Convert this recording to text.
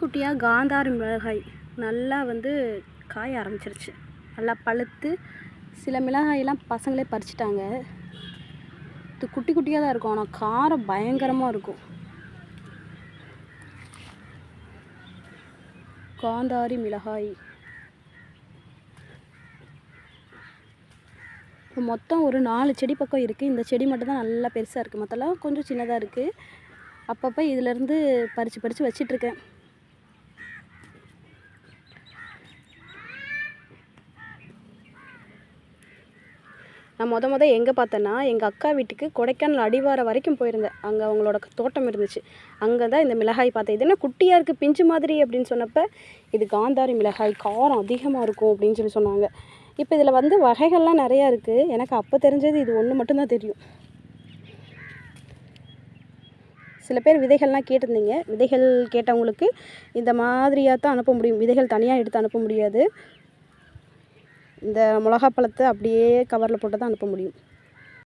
குட்டி குட்டியாக காந்தாரி மிளகாய் நல்லா வந்து காய ஆரம்பிச்சிருச்சு. நல்லா பழுத்து சில மிளகாயெல்லாம் பசங்களே பறிச்சிட்டாங்க. இது குட்டி குட்டியாக தான் இருக்கும். ஆனால் காரம் பயங்கரமாக இருக்கும். காந்தாரி மிளகாய். இப்போ மொத்தம் ஒரு நாலு செடி பக்கம் இருக்குது இந்த செடி மட்டும் தான் நல்லா பெருசாக இருக்குது மற்றெல்லாம் கொஞ்சம் சின்னதாக இருக்குது அப்பப்போ இதிலேருந்து பறித்து பறித்து வச்சிட்ருக்கேன் நான் மொத மொதல் எங்கே பார்த்தேன்னா எங்கள் அக்கா வீட்டுக்கு கொடைக்கானல் அடிவாரம் வரைக்கும் போயிருந்தேன். அங்கே அவங்களோட தோட்டம் இருந்துச்சு. அங்கே தான் இந்த மிளகாய் பார்த்தேன். இது என்ன குட்டியாக இருக்குது பிஞ்சு மாதிரி அப்படின்னு சொன்னப்போ இது காந்தாரி மிளகாய் காரம் அதிகமாக இருக்கும் அப்படின்னு சொல்லி சொன்னாங்க. இப்போ இதில் வந்து வகைகள்லாம் நிறையா இருக்குது எனக்கு அப்போ தெரிஞ்சது இது ஒன்று மட்டும்தான் தெரியும். சில பேர் விதைகள்லாம் கேட்டிருந்தீங்க. விதைகள் கேட்டவங்களுக்கு இந்த மாதிரியாக தான் அனுப்ப முடியும். விதைகள் தனியாக எடுத்து அனுப்ப முடியாது. இந்த மிளகாப்பழத்தை அப்படியே கவரில் போட்டு தான் அனுப்ப முடியும்.